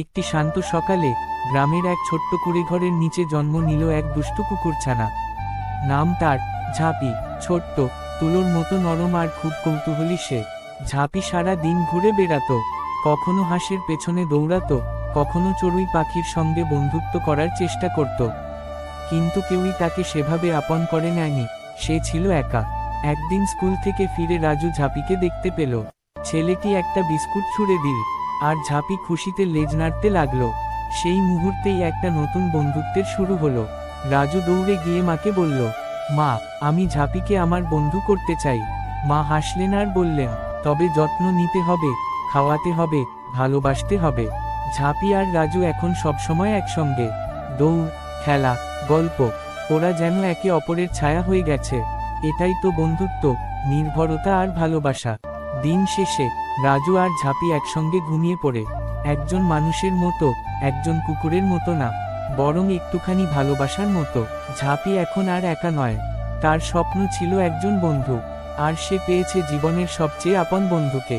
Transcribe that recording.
একটি শান্ত সকালে গ্রামের এক ছোট্ট কুড়েঘরের নিচে জন্ম নিল এক দুষ্টু কুকুরছানা। নাম তার ঝাঁপি, ছোট্ট, তুলোর মতো নরম আর খুব কৌতূহলী সে। ঝাঁপি সারা দিন ঘুরে বেড়াতো, কখনো হাঁসের পেছনে দৌড়াতো, কখনো চড়ুই পাখির সঙ্গে বন্ধুত্ব করার চেষ্টা করত। কিন্তু কেউই তাকে সেভাবে আপন করে নেয়নি, সে ছিল একা। একদিন স্কুল থেকে ফিরে রাজু ঝাঁপিকে দেখতে পেল। ছেলেটি একটা বিস্কুট ছুঁড়ে দিল। আর ঝাঁপি খুশিতে লেজ নাড়তে লাগল। সেই মুহূর্তেই একটা নতুন বন্ধুত্বের শুরু হলো। রাজু দৌড়ে গিয়ে মাকে বলল, মা, আমি ঝাঁপিকে আমার বন্ধু করতে চাই। মা হাসলেন আর বললেন, তবে যত্ন নিতে হবে, খাওয়াতে হবে, ভালোবাসতে হবে। ঝাঁপি আর রাজু এখন সবসময় একসঙ্গে। দৌড়, খেলা, গল্প, ওরা যেন একে অপরের ছায়া হয়ে গেছে। এটাই তো বন্ধুত্ব, নির্ভরতা আর ভালোবাসা। দিন শেষে রাজু আর ঝাঁপি একসঙ্গে ঘুমিয়ে পড়ে। একজন মানুষের মতো, একজন কুকুরের মতো না, বরং একটুখানি ভালোবাসার মতো। ঝাঁপি এখন আর একা নয়। তার স্বপ্ন ছিল একজন বন্ধু, আর সে পেয়েছে জীবনের সবচেয়ে আপন বন্ধুকে।